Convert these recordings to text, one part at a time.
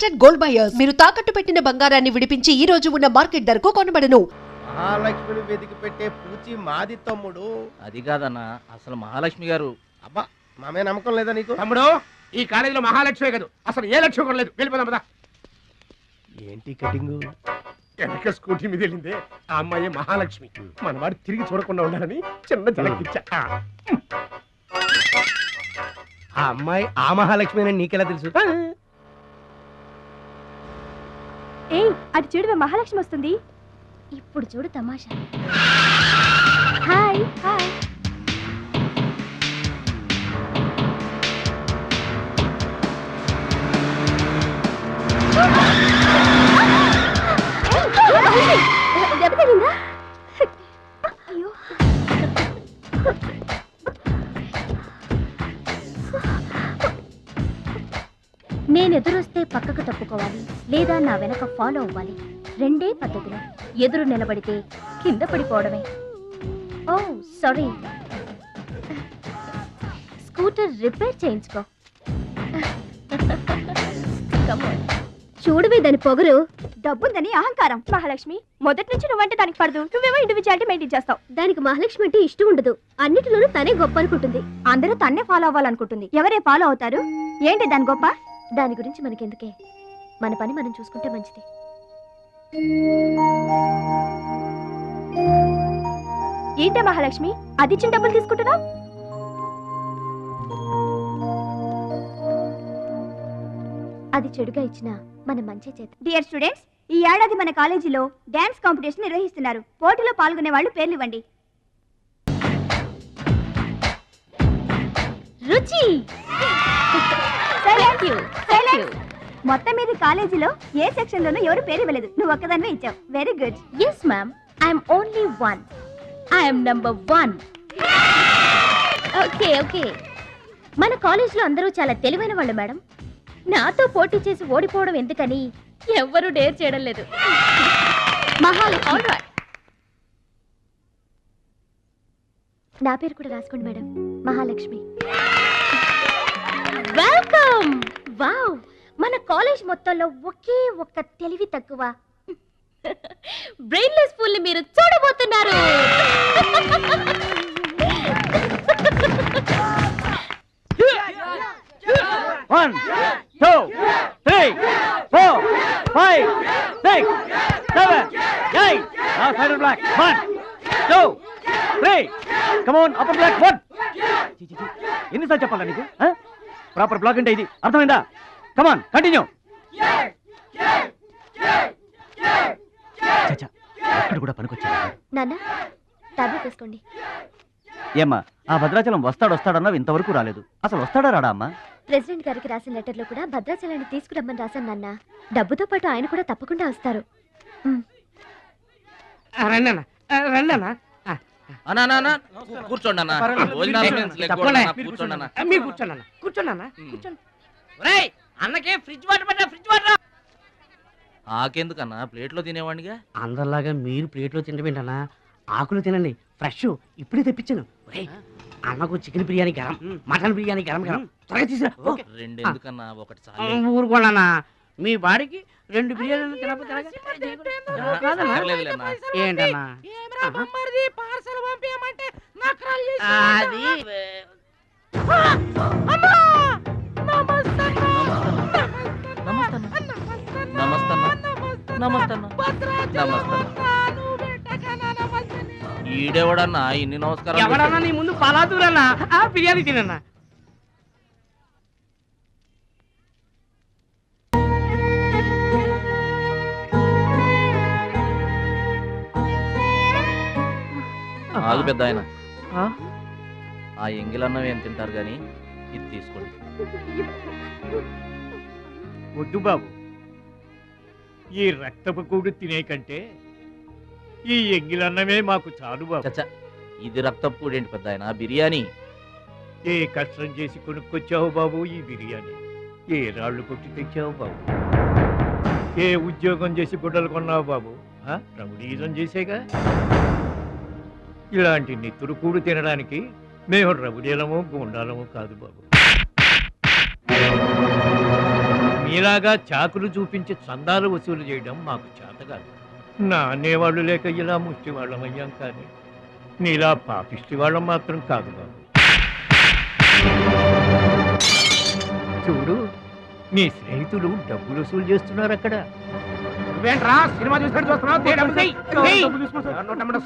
Trusted gold buyers మీరు తాకట్టు పెట్టిన బంగారాన్ని విడిపించి ఈ రోజు ఉన్న మార్కెట్ ధరకు కొనబడను. మహాలక్ష్మిని వెతికి పెట్టే పూచి మాది తమ్ముడు. అది కాదన్నా అసలు మహాలక్ష్మి గారు. అబ్బా మామే నమ్మకం లేదా నీకు? తమ్ముడు ఈ కాలేజీలో మహాలక్ష్మి కాదు. అసలు ఏ లక్ష్యం కూడా లేదు. వెళ్ళిపోదాం పదా. ఏంటి కటింగ్? వెనక స్కూటీ మీద వెళ్ళిందే ఆ అమ్మాయి మహాలక్ష్మి. మన వాడు తిరిగి చూడకుండా ఉండాలని చిన్న జలకిచ్చా. ఆ. అమ్మాయి ఆ మహాలక్ష్మి అని నీకెలా తెలుసు? ఏయ్ అటు చూడు మహాలక్ష్మి వస్తుంది. ఇప్పుడు చూడు తమాషా. Hi hi. దెబ్బ తగిలిందా? నేను ఎదురొస్తే పక్కకు తప్పుకోవాలి లేదా నా వెనక ఫాలో అవ్వాలి. రెండే పద్ధతులు. ఎదురు నిలబడితే కింద పడిపోవడమే. ఓ సారీ. స్కూటర్ రిపేర్ చేయించుకో. చూడవే దాని పొగరు. డబ్బుందని అహంకారం. మహాలక్ష్మి మొదటి నుంచి నువ్వంటే దానికి పడదు. నువ్వేమో ఇండివిజువాలిటీ మెయింటైన్ చేస్తావు. దానికి మహాలక్ష్మి అంటే ఇష్టం ఉండదు. అన్నిటిలోనూ తనే గొప్ప అనుకుంటుంది. అందరూ తన్నే ఫాలో అవ్వాలనుకుంటుంది. ఎవరే ఫాలో అవుతారు? ఏంటి దాని గొప్ప? దాని గురించి మనకెందుకే? మన పని మనం చూసుకుంటే మంచిది. ఏంటే మహాలక్ష్మి? అది ఇచ్చిన డబ్బులు తీసుకుంటున్నావు? అది చెడుగా ఇచ్చిన మన మంచి చేత డియర్ స్టూడెంట్స్ ఈ ఏడాది మన కాలేజీలో డాన్స్ కాంపిటీషన్ నిర్వహిస్తున్నారు. పోటీలో పాల్గొనే వాళ్ళు పేర్లు ఇవ్వండి రుచి! థ్యాంక్ యూ మొత్తం మీద కాలేజీలో ఏ సెక్షన్ లోనూ ఎవరు పేరు ఇవ్వలేదు. నువ్వు ఒక్కదాన్నే ఇచ్చావు. Very good yes ma'am I'm only one I'm number one okay okay మన కాలేజీలో అందరూ చాలా తెలివైన వాళ్ళు మేడం. నాతో పోటీ చేసి ఓడిపోవడం ఎందుకని ఎవ్వరూ డేర్ చేయడం లేదు. మహాలక్ష్మి. నా పేరు కూడా రాసుకోండి మేడం. మహాలక్ష్మి. వెల్కమ్! వావ్! మన కాలేజ్ మొత్తంలో ఒకే ఒక్క తెలివి తక్కువ. బ్రెయిన్లెస్ ఫుల్ మీరు చూడబోతున్నారు. One two three four five six seven eight నా side block one two three come on upper block one ఎన్నిసార్లు చెప్పాలా నీకు? ప్రాపర్ బ్లాక్ అంటే ఇది. అర్థమైందా? కమాన్ కంటిన్యూ అక్కడ కూడా పనికొచ్చా నాన్న టాబ్లెట్ వేసుకోండి ఏమ్మా ఆ భద్రాచలం వస్తాడు వస్తాడన్నావు ఇంతవరకు రాలేదు. అసలు వస్తాడా రాడా అమ్మా? ప్రెసిడెంట్ గారికి రాసిన లెటర్లో కూడా భద్రాచలాన్ని తీసుకురమ్మని రాశాను నాన్న. డబ్బుతో పాటు ఆయన కూడా తప్పకుండా వస్తారు. రండి అన్న రండి అన్న అన్నా అన్నా, అన్నా, కూర్చోండి. అన్న కూర్చోండి. అన్న. మీరు కూర్చోండి అన్న. కూర్చోండి అన్న. అన్నకే ఫ్రిడ్జ్ వాటర్ ఫ్రిడ్జ్ వాటర్? ఆకెందుకన్నా? ప్లేట్లో తినేవాడిగా అందరిలాగా మీరు ప్లేట్లో తినబెంటనా ఆకులు తినండి. ఫ్రెష్. ఇప్పుడే తెప్పించాను. అన్నకు చికెన్ బిర్యానీ గరం మటన్ బిర్యానీ గరం గరం. త్వరగా తీసుకురా ఓ. రెండు ఎందుకన్నా ఒకటి ఆ, చాలు ఊరుకోండన్నా మీ బాడీకి రెండు బిర్యానీలు తినకపోతే. ఏంటన్నా. అది. ఈడెవడన్నా ఇన్ని నమస్కారాలు ఎవడన్నా నీ ముందు పలాదూరన్నా ఆ బిర్యానీ తినన్నా. ఆగు పెద్ద ఆయన ఆ? ఆ ఎంగిలన్నం ఏం తింటారు గాని ఇది తీసుకోండి. వద్దు బాబు. ఈ రక్తపు కూడు తినే కంటే ఈ ఎంగిలన్నమే మాకు చాలు బాబు. చచ్చా ఇది రక్తపు కూడేంటి పెద్ద ఆయన బిర్యానీ? ఏ కష్టం చేసి కొనుక్కొచ్చావు బాబు ఈ బిర్యానీ? ఏ రాళ్ళు కొట్టి తెచ్చావు బాబు? ఏ ఉద్యోగం చేసి గుడ్డలు కొన్నావు బాబు? ఆ? రౌడీజం చేసేగా? ఇలాంటి నెత్తురు కూడు తినడానికి మేము రౌడీలము గుండాలము కాదు బాబు. మీ మీలాగా చాకులు చూపించి చందాలు వసూలు చేయడం మాకు చేత కాదు. నా అనేవాళ్ళు లేక ఇలా ముష్టి వాళ్ళం అయ్యాం కానీ నీలా పాపిష్టి వాళ్ళం మాత్రం కాదు బాబు. చూడు నీ స్నేహితులు డబ్బులు వసూలు చేస్తున్నారు అక్కడ నువ్వేంట్రా? సినిమా చూసినట్టు చూస్తున్నావు?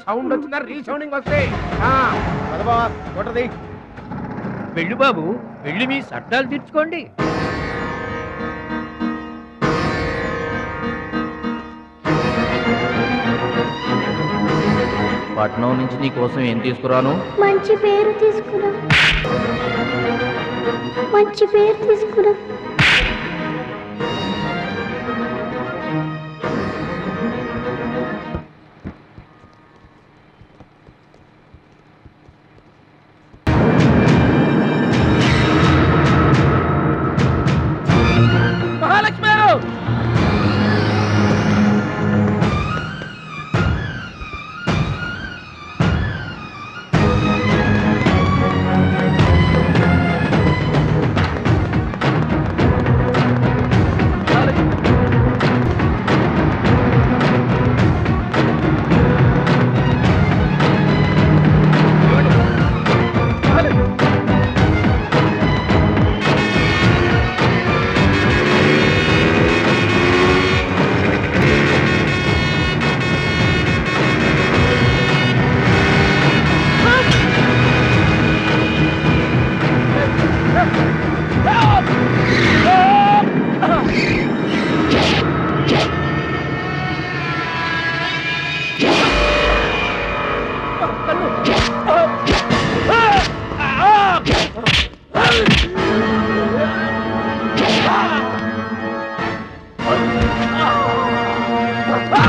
సౌండ్ వచ్చిందా? రీసౌండింగ్ వస్తే. కొట్టది వెళ్ళి బాబు. వెళ్ళి మీ సట్టాలు తీర్చుకోండి. పట్నం నుంచి నీ కోసం ఏం తీసుకురాను? మంచి పేరు తీసుకురా. మంచి పేరు తీసుకురా.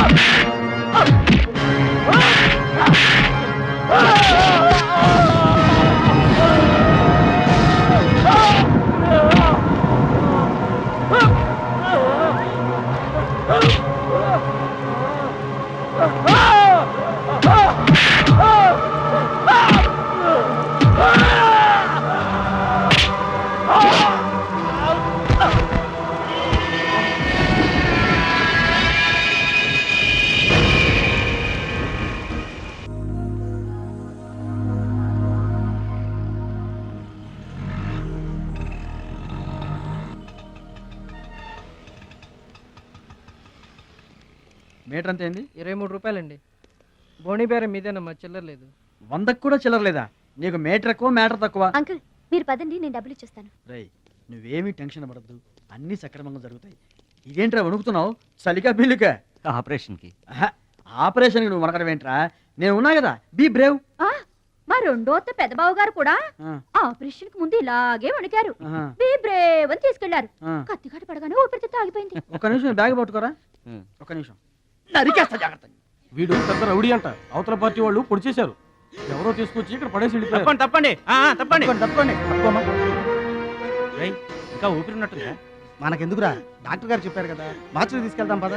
up. మీటర్ అంత ఏంది? ఇరవై మూడు రూపాయలండి. బోణి బేరం మీదేనమ్మా చిల్లర లేదు. వందకు కూడా చిల్లరలేదా నీకు మీటర్ ఎక్కువ మ్యాటర్ తక్కువ? అంకుల్ మీరు పదండి నేను డబ్బులు ఇచ్చేస్తాను. రేయ్ నువ్వేమీ టెన్షన్ పడద్దు. అన్నీ సక్రమంగా జరుగుతాయి. ఇదేంట్రా వణుకుతున్నావు? చలికా బిల్లుకా ఆపరేషన్కి. ఆపరేషన్కి నువ్వు వనకడం ఏంట్రా? నేను ఉన్నా కదా బీ బ్రేవ్. మా రెండో అత్త పెద్దబావు గారు కూడా ఆ, ఆపరేషన్కి ముందు ఇలాగే వణికారు. ఆహా, బీ బ్రేవ్ అని తీసుకెళ్ళారు. ఆ. కత్తిగాట పడగానే ఊపిరితిత్తు ఆగిపోయింది. ఒక్క నిమిషం బ్యాగ్ పట్టుకోరా? ఉం. ఒక్క నిమిషం. నరికేస్తా జాగ్రత్త వీడు పెద్ద రౌడీ అంట. అవతల పార్టీ వాళ్ళు పొడి చేశారు. ఎవరో తీసుకొచ్చి ఇక్కడ పడేసి వెళ్ళిపోయారు. తప్పండి తప్పండి. ఆ, తప్పండి. తప్పండి రేయ్, ఇంకా ఊపిరి ఉన్నట్టుందా మనకెందుకురా? డాక్టర్ గారు చెప్పారు కదా. మార్చులు తీసుకెళ్దాం పద.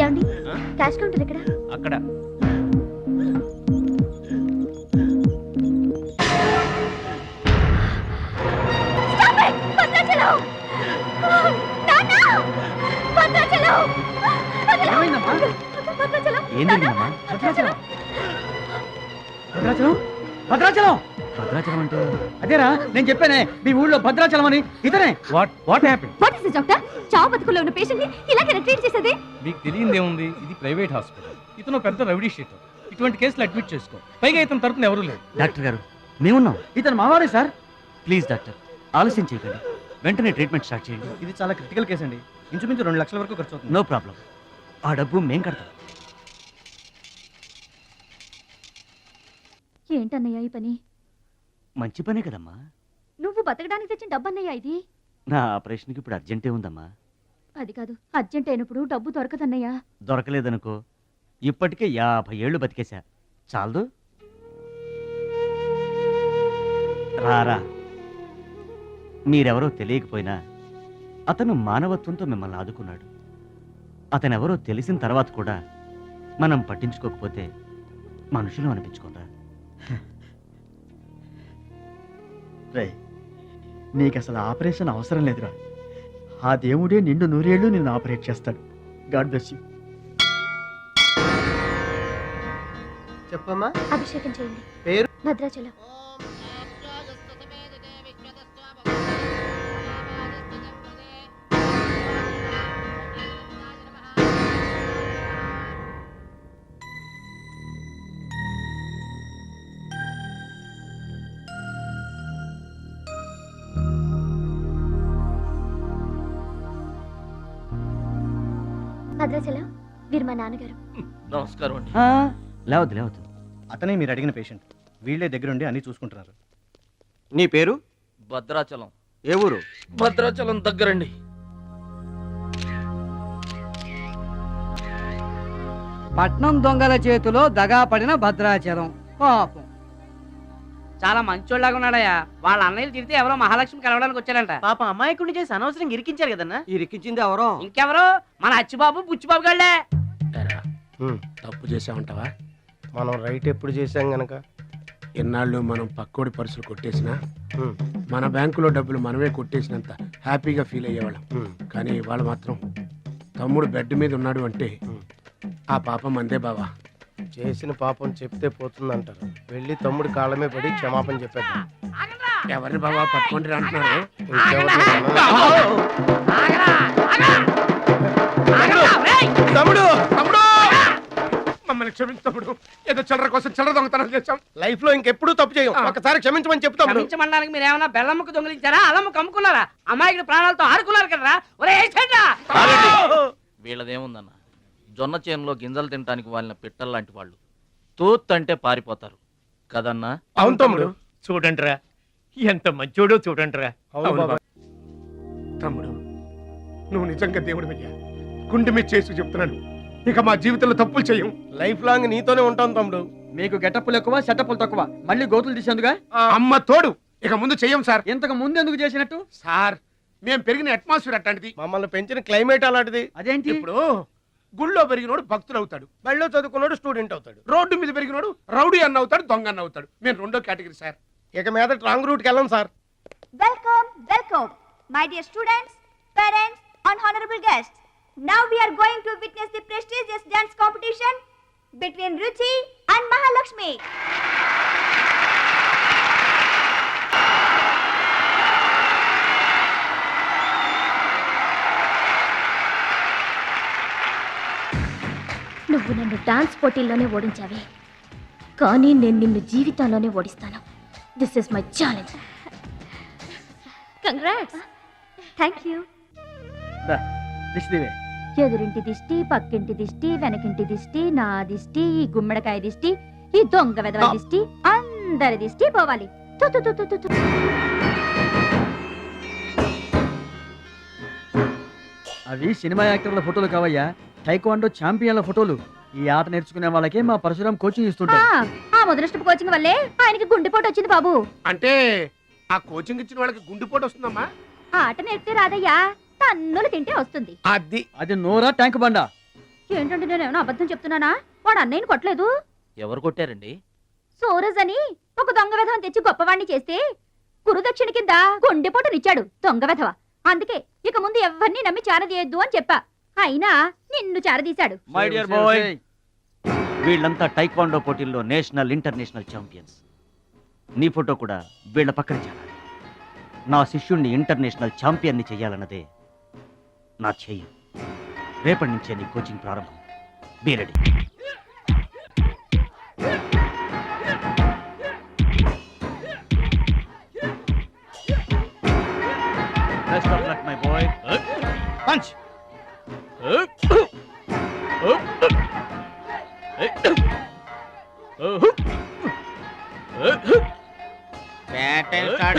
ఏమండి? క్యాష్ కౌంటర్ ఎక్కడ? అక్కడ. ఏమైందమ్మా? భద్రాచలం! ఏం జరిగిందమ్మా భద్రాచలం? భద్రాచలం? భద్రాచలం? భద్రాచలం అంటే? అదేరా నేను చెప్పానే మీ ఊళ్ళో భద్రాచలం అని. ఇతనే? What what happy is this, doctor? చావు బతుకుల్లో ఉన్న పేషెంట్ని ఇలాగే ట్రీట్ చేసేది? మీకు తెలియదేముంది? ఇది ప్రైవేట్ హాస్పిటల్. ఇతను పెద్ద రౌడీ షీటర్. ఇటువంటి కేసులు అడ్మిట్ చేసుకో. పైగా ఇతని తరపున ఎవరు లేరు. డాక్టర్ గారు మేమున్నాం. ఇతను మావాడే సార్? Please doctor. ఆలస్యం చేయకండి. వెంటనే ట్రీట్మెంట్ స్టార్ట్ చేయండి. ఇది చాలా క్రిటికల్ కేసు అండి ఇంచుమించు రెండు లక్షల వరకు ఖర్చు అవుతుంది. No problem. ఆ డబ్బు మేం కడతాం. ఏంటన్నయ్య ఈ పని? మంచి పనే కదమ్మా. నువ్వు బతకడానికి తెచ్చిన డబ్బు అన్నయ్య ఇది? నా ఆపరేషన్కి ఇప్పుడు అర్జెంటే ఉందమ్మా. అది కాదు అర్జెంట్ అయినప్పుడు డబ్బు దొరకదన్నయ్య. దొరకలేదనుకో ఇప్పటికే యాభై ఏళ్ళు బతికేశా. చాలదు. రారా. మీరెవరో తెలియకపోయినా అతను మానవత్వంతో మిమ్మల్ని ఆదుకున్నాడు. అతనెవరో తెలిసిన తర్వాత కూడా మనం పట్టించుకోకపోతే మనుషులు అనిపించుకోరా రే నీకు అసలు ఆపరేషన్ అవసరం లేదురా. ఆ దేవుడే నిండు నూరేళ్ళు నిన్ను ఆపరేట్ చేస్తాడు. God bless you. చెప్పమ్మా. అభిషేకం చేయండి. పేరు? భద్రాచలం. భద్రాచలం వీరు మా నాన్నగారు. నమస్కారం అండి. లేవద్దు లేవద్దు. అతనే మీరు అడిగిన పేషెంట్ వీళ్ళే దగ్గరుండి అన్ని చూసుకుంటున్నారు. నీ పేరు? భద్రాచలం. ఏ ఊరు? భద్రాచలం దగ్గరండి. పట్నం దొంగల చేతిలో దగా పడిన భద్రాచలం. పాపం. చాలా మంచోళ్ళగా ఉన్నాడయ్యా. వాళ్ళ అన్నయ్యలు తిరిగితే ఎవరో మహాలక్ష్మి కలవడానికి వచ్చారంట పాప అమాయకుడిని చేసి అనవసరం ఇరికించారు కదన్నా? ఇరికించింది ఎవరో? ఇంకెవరు? మన అచ్చిబాబు బుచ్చిబాబు గళ్ళే. తప్పు చేసామంటావా మనం రైట్ ఎప్పుడు చేసాం గనక? ఎన్నాళ్ళు మనం పక్కోడి పర్సులు కొట్టేసినా మన బ్యాంకులో డబ్బులు మనమే కొట్టేసినంత హ్యాపీగా ఫీల్ అయ్యేవాళ్ళం. కానీ వాళ్ళు మాత్రం తమ్ముడు బెడ్ మీద ఉన్నాడు అంటే ఆ పాపం అందే బావా. చేసిన పాపం చెప్తే పోతుందంటారు. వెళ్ళి తమ్ముడి కాళ్ళమే పడి క్షమాపణ చెప్పేద్దాం. ఎవరిని బావా పట్టుకుంటారు అంటున్నారు. తమ్ముడు! తమ్ముడు! మమ్మల్ని క్షమించు తమ్ముడు. ఏదో చిల్లర కోసం చిల్లర దొంగతనం చేశాం. లైఫ్లో ఇంకెప్పుడు తప్పు చేయం ఒకసారి క్షమించమని చెప్తాం క్షమించమనడానికి మీరు ఏమైనా బెల్లమ్మకు దొంగిలించారా? అల్లమ్మకు అమ్ముకున్నారా? అమ్మాయికి ప్రాణాలతో ఆడుకున్నారు. వీళ్ళదేముందన్న? జొన్న చేనులో గింజలు తినడానికి వాళ్ళ పిట్టల్లాంటి వాళ్ళు. తూత్ అంటే పారిపోతారు. కదన్నా? అవును తమ్ముడు. చూడండిరా ఎంత మంచోడో చూడండిరా అవును బాబా. తమ్ముడు నువ్వు నిజంగా దేవుడు అయ్యా గుండె మీద చేసి చెప్తున్నాను. ఇక మా జీవితంలో తప్పులు చేయం లైఫ్ లాంగ్ నీతోనే ఉంటాం తమ్ముడు. మీకు గెటప్పులు ఎక్కువ సెటప్పులు తక్కువ. మళ్ళీ గోతులు తీసేందుగా అమ్మ తోడు. ఇక ముందు చెయ్యం సార్. ఇంతకు ముందు ఎందుకు చేసినట్టు? సార్ మేము పెరిగిన అట్మాస్ఫియర్ అట్లాంటిది. మమ్మల్ని పెంచిన క్లైమేట్ అలాంటిది. అదేంటి? ఇప్పుడు గుళ్ళో పెరిగినోడు భక్తులు అవుతాడు బళ్ళో చదువుకున్నాడు స్టూడెంట్ అవుతాడు. రోడ్డు మీద పెరిగినోడు రౌడీ అన్న అవుతాడు దొంగ అన్న అవుతాడు. మేము రెండో కేటగిరీ సార్. ఇక మీద రాంగ్ రూట్కి వెళ్ళాం sir. Welcome welcome my dear students parents and honourable guest now we are going to witness the prestigious dance competition between Ruchi and Mahalakshmi నువ్వు నన్ను డాన్స్ పోటీల్లోనే ఓడించావే. కానీ నేను నిన్ను జీవితంలోనే ఓడిస్తాను. This is my challenge congrats thank you దిష్టివే ఎదురింటి దిష్టి పక్కింటి దిష్టి వెనకింటి దిష్టి నా దిష్టి ఈ గుమ్మడికాయ దిష్టి ఈ దొంగ వెదవ దిష్టి అందరి దిష్టి పోవాలి. తు, తు, తు, తు, తు, తు. అవి సినిమా యాక్టర్ల ఫోటోలు కావయ్యా. టైక్వాండో ఛాంపియన్ల ఫోటోలు. ఈ ఆట నేర్చుకునే వాళ్ళకే మా పరశురాం కోచింగ్ ఆ, ఇస్తుంటారు ఆ మొదలష్టపు కోచింగ్ వల్లే ఆయనకి గుండెపోటు వచ్చింది బాబు. అంటే ఆ కోచింగ్ ఇచ్చిన వాళ్ళకి గుండెపోటు వస్తుందమ్మా? ఆ ఆట నేర్పితే రాదయ్యా తన్నులు తింటే వస్తుంది. అది. అది నోరా ట్యాంక్ బండా? ఏంటంటే నేను ఏమైనా అబద్ధం చెప్తున్నానా? వాడు అన్నయ్యని కొట్టలేదు? ఎవరు కొట్టారండి? సూరజ్ అని ఒక దొంగ వెధవం తెచ్చి గొప్పవాణ్ణి చేస్తే గురుదక్షిణ కింద గుండెపోటునిచ్చాడు దొంగ వెధవ. అందుకే ఇక ముందు ఎవరిని నమ్మి చారదీయొద్దు అని చెప్పా. అయినా నిన్ను చారదీశాడు. My dear boy taekwondo taekwondo పోటీల్లో నేషనల్ ఇంటర్నేషనల్ ఛాంపియన్స్. నీ ఫోటో కూడా వీళ్ళ పక్కన చేరాలి. నా శిష్యుణ్ణి ఇంటర్నేషనల్ ఛాంపియన్ని చెయ్యాలన్నదే నా చెయ్యి రేపటి నుంచే నీ కోచింగ్ ప్రారంభం. Be ready.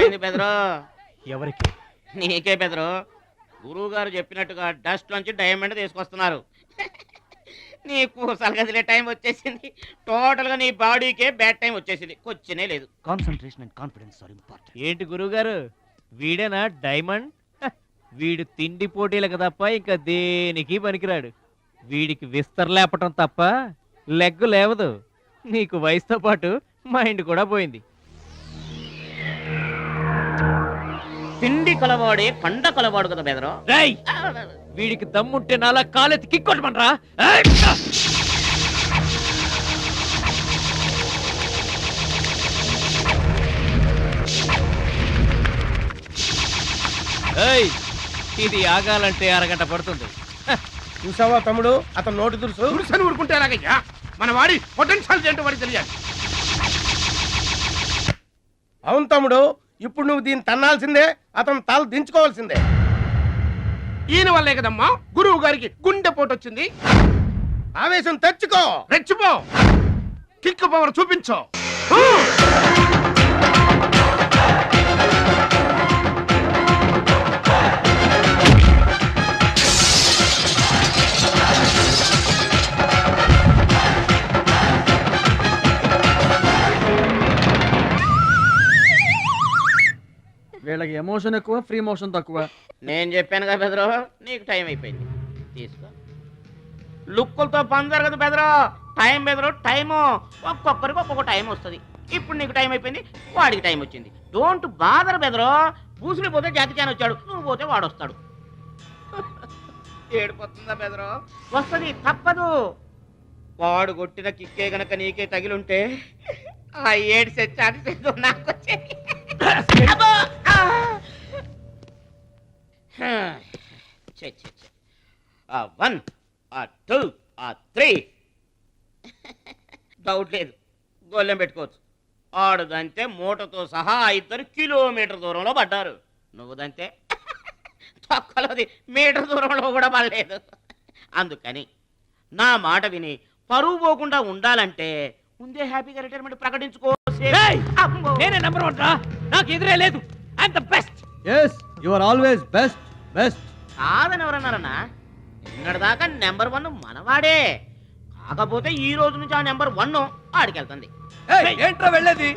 అయింది బెదరు ఎవరికి? నీకే బెదరు గురువు గారు చెప్పినట్టుగా డస్ట్ నుంచి డైమండ్ తీసుకొస్తున్నారు. నీకు సలగదిలే టైం వచ్చేసింది. టోటల్గా నీ బాడీకే బ్యాడ్ టైం వచ్చేసింది. కొచ్చినే లేదు. Concentration and confidence are important. ఏంటి గురువుగారు? వీడేనా డైమండ్? వీడు తిండి పోటీలకు తప్ప ఇంకా దేనికి పనికిరాడు? వీడికి విస్తర లేపటం తప్ప లెగ్గు లేవదు. నీకు వయసుతో పాటు మైండ్ కూడా పోయింది. తిండి కలవాడే కండ కలవాడు కదా బెదరు. రేయ్! వీడికి దమ్ముంటే నాలా కాలెత్తి కిక్కొట్టమనరా ఏయ్! ఇది ఆగాలంటే అరగంట పడుతుంది. చూసావా తమ్ముడు? అతను నోటి దురుసు. దురుసని ఊరుకుంటే ఎలాగయ్యా? మన వాడి పొటెన్షియల్ ఏంటో వాడికి తెలియాలి. అవును తమ్ముడు ఇప్పుడు నువ్వు దీన్ని తన్నాల్సిందే అతను తల దించుకోవాల్సిందే. ఈయన వల్లే కదమ్మా? గురువు గారికి గుండె పోటు వచ్చింది ఆవేశం తెచ్చుకో. రెచ్చిపో. కిక్ పవర్ చూపించో. వీళ్ళకి ఎమోషన్ ఎక్కువ ఫ్రీ మోషన్ తక్కువ. నేను చెప్పాను కదా బెదరు నీకు టైం అయిపోయింది. తీసుకో. లుక్కులతో పని జరగదు బెదరు టైం బెదరు టైము ఒక్కొక్కరికి ఒక్కొక్క టైం వస్తుంది. ఇప్పుడు నీకు టైం అయిపోయింది వాడికి టైం వచ్చింది. డోంట్ బాదర్ బెదరు పూసులు పోతే జాతికాని వచ్చాడు నువ్వు పోతే వాడు వస్తాడు. ఏడిపోతుందా బెదరు వస్తుంది తప్పదు. వాడు కొట్టిన కిక్కే గనక నీకే తగిలుంటే ఆ ఏడు సెట్ నాకు వచ్చేది. ఆ వన్ ఆ టూ ఆ త్రీ. డౌట్ లేదు. గొల్లెం పెట్టుకోవచ్చు. ఆడుదంతే మూటతో సహా ఇద్దరు కిలోమీటర్ దూరంలో పడ్డారు. నువ్వుదంతే తొక్కలోది మీటర్ దూరంలో కూడా పడలేదు. అందుకని నా మాట విని పరువు పోకుండా ఉండాలంటే ముందే హ్యాపీగా రిటైర్మెంట్ ప్రకటించుకో. నేనే నెంబర్ వన్ రా. నాకు ఎదురే లేదు. And the best yes you are always best best కాదని ఎవరన్నారన్నా? నిన్నటిదాకా నెంబర్ వన్ మనవాడే. కాకపోతే ఈ రోజు నుంచి ఆ నెంబర్ వన్ ఆడికెళ్తుంది. ఏంట్రా వెళ్ళేది?